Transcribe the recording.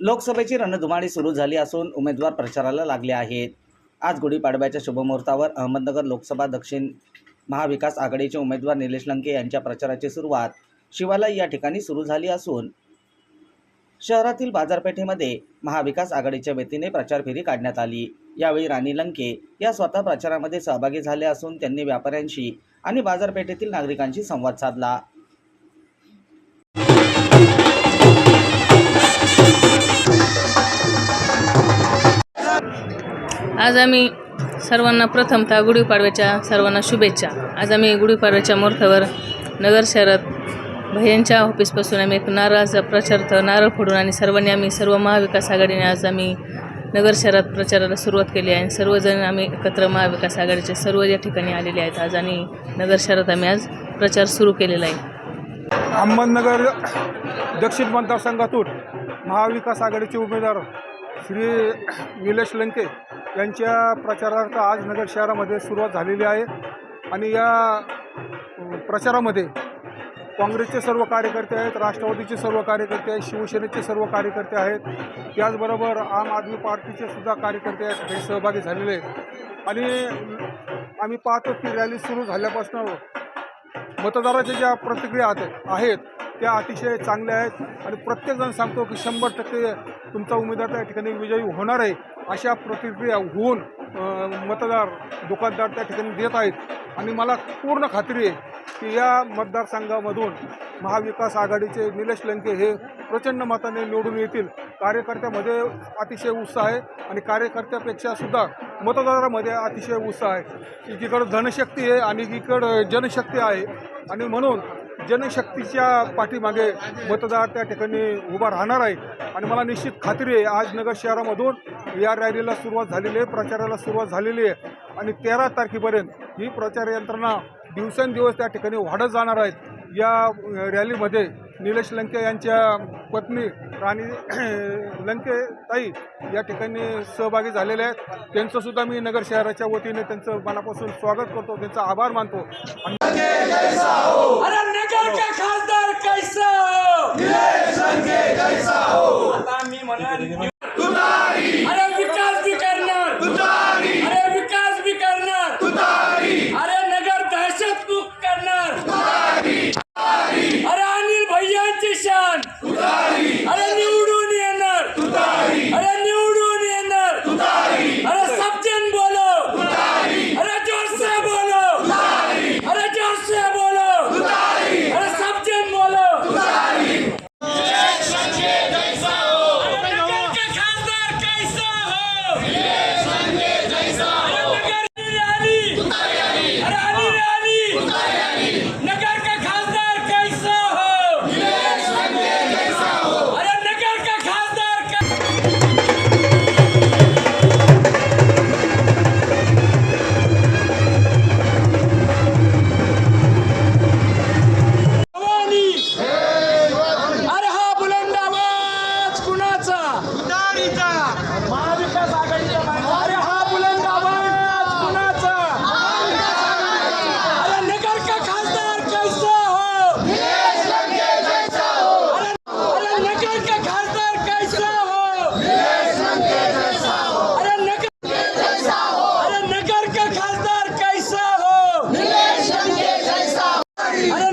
लोकसभेची रणधुमाळी सुरू झाली असून उमेदवार प्रचाराला लागले आहेत. आज गुढीपाडव्याच्या शुभमुहूर्तावर अहमदनगर लोकसभा दक्षिण महाविकास आघाडीचे उमेदवार निलेश लंके यांच्या प्रचाराची सुरुवात शिवालय या ठिकाणी सुरू झाली असून शहरातील बाजारपेठेमध्ये महाविकास आघाडीच्या वतीने प्रचार फेरी काढण्यात आली. यावेळी राणी लंके या स्वतः प्रचारामध्ये सहभागी झाल्या असून त्यांनी व्यापाऱ्यांशी आणि बाजारपेठेतील नागरिकांशी संवाद साधला. आज आम्ही सर्वांना प्रथमतः गुढीपाडव्याच्या सर्वांना शुभेच्छा. आज आम्ही गुढीपाडव्याच्या मुहूर्तावर नगर शहरात भैयांच्या ऑफिसपासून आम्ही एक नारळाचा प्रचारार्थ नारळ फोडून आणि सर्वांनी आम्ही सर्व महाविकास आघाडीने आज आम्ही नगर शहरात प्रचाराला सुरुवात केली आहे आणि सर्वजण आम्ही एकत्र महाविकास आघाडीचे सर्व या ठिकाणी आलेले आहेत. आज आणि नगर शहरात आम्ही आज प्रचार सुरू केलेला आहे. अहमदनगर दक्षिण मतदारसंघातून महाविकास आघाडीचे उमेदवार श्री निलेश लंके यांच्या प्रचारार्थ आज नगर शहरामध्ये सुरुवात झालेली आहे. आणि या प्रचारामध्ये काँग्रेसचे सर्व कार्यकर्ते आहेत राष्ट्रवादीचे सर्व कार्यकर्ते आहेत शिवसेनेचे सर्व कार्यकर्ते आहेत. त्याचबरोबर आम आदमी पार्टीचे सुद्धा कार्यकर्ते आहेत हे सहभागी झालेले आहेत. आणि आम्ही पाहतो की रॅली सुरू झाल्यापासून मतदाराच्या ज्या प्रतिक्रिया आहेत त्या अतिशय चांगल्या आहेत. आणि प्रत्येकजण सांगतो की शंभर टक्के तुमचा उमेदवार त्या ठिकाणी विजयी होणार आहे अशा प्रतिक्रिया होऊन मतदार दुकानदार त्या ठिकाणी देत आहेत. आणि मला पूर्ण खात्री आहे की या मतदारसंघामधून महाविकास आघाडीचे निलेश लंके हे प्रचंड मताने निवडून येतील. कार्यकर्त्यामध्ये अतिशय उत्साह आहे आणि कार्यकर्त्यापेक्षा सुद्धा मतदारामध्ये अतिशय उत्साह आहे. एकीकडं धनशक्ती आहे आणि एकीकडं जनशक्ती आहे. आणि म्हणून जनशक्तीच्या पाठीमागे मतदार त्या ठिकाणी उभा राहणार आहे. आणि मला निश्चित खात्री आहे आज नगर शहरामधून या रॅलीला सुरुवात झालेली आहे प्रचाराला सुरुवात झालेली आहे. आणि तेरा तारखेपर्यंत ही प्रचार यंत्रणा दिवसेंदिवस त्या ठिकाणी वाढत जाणार आहेत या रॅलीमध्ये निलेश लंके यांच्या पत्नी राणी लंके ताई या ठिकाणी सहभागी झालेले आहेत. त्यांचंसुद्धा मी नगर शहराच्या वतीने त्यांचं मनापासून स्वागत करतो त्यांचा आभार मानतो. आणि